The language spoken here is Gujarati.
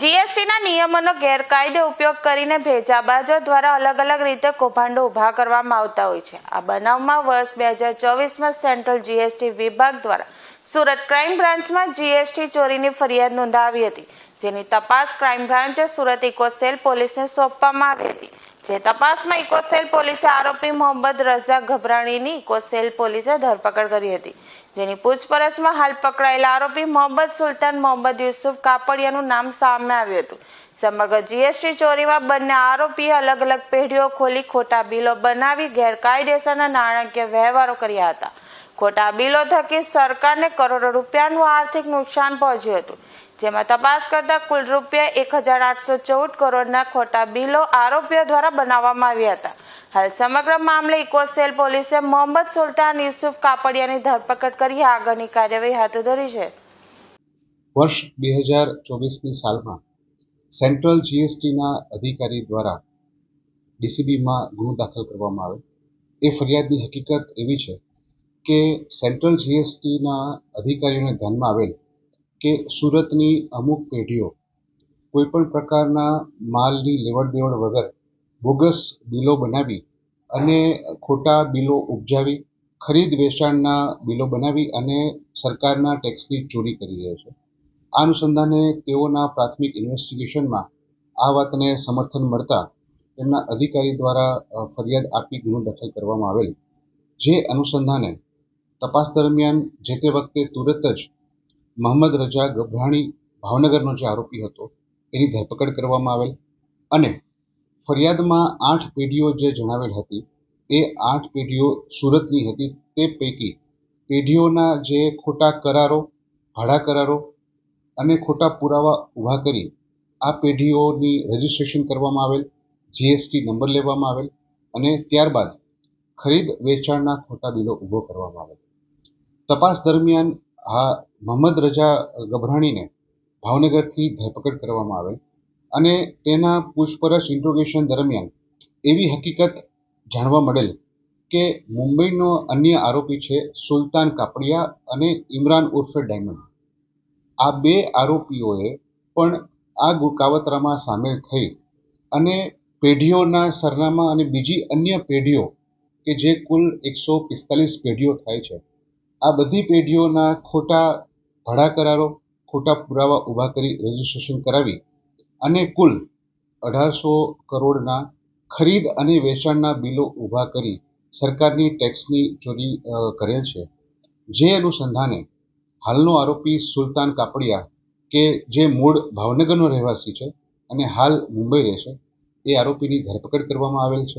જીએસટીના નિયમોનો ગેરકાયદે ઉપયોગ કરીને ભેજાબાજો દ્વારા અલગ અલગ રીતે કૌભાંડો ઊભા કરવામાં આવતા હોય છે. આ બનાવમાં વર્ષ બે હજાર ચોવીસમાં સેન્ટ્રલ જીએસટી વિભાગ દ્વારા સુરત ક્રાઇમ બ્રાન્ચમાં જીએસટી ચોરીની ફરિયાદ નોંધાવી હતી, જેની તપાસ ક્રાઇમ બ્રાન્ચે સુરત ઇકોસેલ પોલીસને સોંપવામાં આવી હતી. જે તપાસમાં ઇકોસેલ પોલીસે આરોપી મોહમ્મદ રઝા ગભરાણીની ઇકોસેલ પોલીસે ધરપકડ કરી હતી. જેની પૂછપરછમાં હાલ પકડાયેલા આરોપી મોહમ્મદ સુલતાન મોહમ્મદ યુસુફ કાપડિયાનું નામ સામે આવ્યું હતું. સમગ્ર જીએસટી ચોરીમાં બંને આરોપીએ અલગ અલગ પેઢીઓ ખોલી ખોટા બિલો બનાવી ગેરકાયદેસરના નાણાકીય વ્યવહારો કર્યા હતા. ખોટા બિલો થકી સરકારને કરોડો રૂપિયાનું આર્થિક નુકસાન પહોંચ્યું હતું. જેમાં તપાસ કરતા કુલ રૂપિયા એક હજાર આઠસો ચૌદ કરોડના ખોટા બિલો આરોપીઓ દ્વારા બનાવવામાં આવ્યા હતા. હાલ સમગ્ર મામલે ઇકોસેલ પોલીસે મોહમ્મદ સુલતાન યુસુફ કાપડિયાની ધરપકડ કરી આગળની કાર્યવાહી હાથ ધરી છે. વર્ષ બે હજાર ચોવીસની સાલમાં સેન્ટ્રલ જીએસટીના અધિકારી દ્વારા ડીસીબીમાં ગુનો દાખલ કરવામાં આવે. એ ફરિયાદની હકીકત એવી છે કે સેન્ટ્રલ જીએસટીના અધિકારીઓને ધ્યાનમાં આવેલ કે સુરતની અમુક પેઢીઓ કોઈપણ પ્રકારના માલની લેવડ દેવડ વગર બોગસ બિલો બનાવી અને ખોટા બિલો ઉપજાવી, ખરીદ વેચાણના બિલો બનાવી અને સરકારના ટેક્સની ચોરી કરી રહ્યા છે. આ અનુસંધાને તેઓના પ્રાથમિક ઇન્વેસ્ટિગેશનમાં આ વાતને સમર્થન મળતા તેમના અધિકારી દ્વારા ફરિયાદ આપી ગુનો દાખલ કરવામાં આવેલ. જે અનુસંધાને તપાસ દરમિયાન જે તે વખતે તુરત જ મોહમ્મદ રજા ગભરાણી ભાવનગરનો જે આરોપી હતો, એની ધરપકડ કરવામાં આવેલ અને ફરિયાદમાં આઠ પેઢીઓ જે જણાવેલ હતી, એ આઠ પેઢીઓ સુરતની હતી. તે પૈકી પેઢીઓના જે ખોટા કરારો, ભાડા કરારો અને ખોટા પુરાવા ઊભા કરી આ પેઢીઓની રજિસ્ટ્રેશન કરવામાં આવેલ જીએસટી નંબર લેવામાં આવેલ અને ત્યારબાદ ખરીદ વેચાણના ખોટા બિલો ઊભો કરવામાં આવેલ. તપાસ દરમિયાન આ મોહમ્મદ રજા ગભરાણીને ભાવનગરથી ધરપકડ કરવામાં આવેલ અને તેના પૂછપરછ ઇન્ટ્રોગેશન દરમિયાન એવી હકીકત જાણવા મળેલ કે મુંબઈનો અન્ય આરોપી છે સુલતાન કાપડિયા અને ઇમરાન ઉર્ફે ડાયમંડ. આ બે આરોપીઓએ પણ આ કાવતરામાં સામેલ થઈ અને પેઢીઓના સરનામા અને બીજી અન્ય પેઢીઓ કે જે કુલ એકસો પિસ્તાલીસ પેઢીઓ થાય છે. આ બધી પેઢીઓના ખોટા ભાડા કરારો, ખોટા પુરાવા ઊભા કરી રજીસ્ટ્રેશન કરાવી અને કુલ અઢારસો કરોડના ખરીદ અને વેચાણના બિલો ઊભા કરી સરકારની ટેક્સની ચોરી કરેલ છે. જે અનુસંધાને હાલનો આરોપી સુલતાન કાપડિયા કે જે મૂળ ભાવનગરનો રહેવાસી છે અને હાલ મુંબઈ રહે છે, એ આરોપીની ધરપકડ કરવામાં આવેલ છે.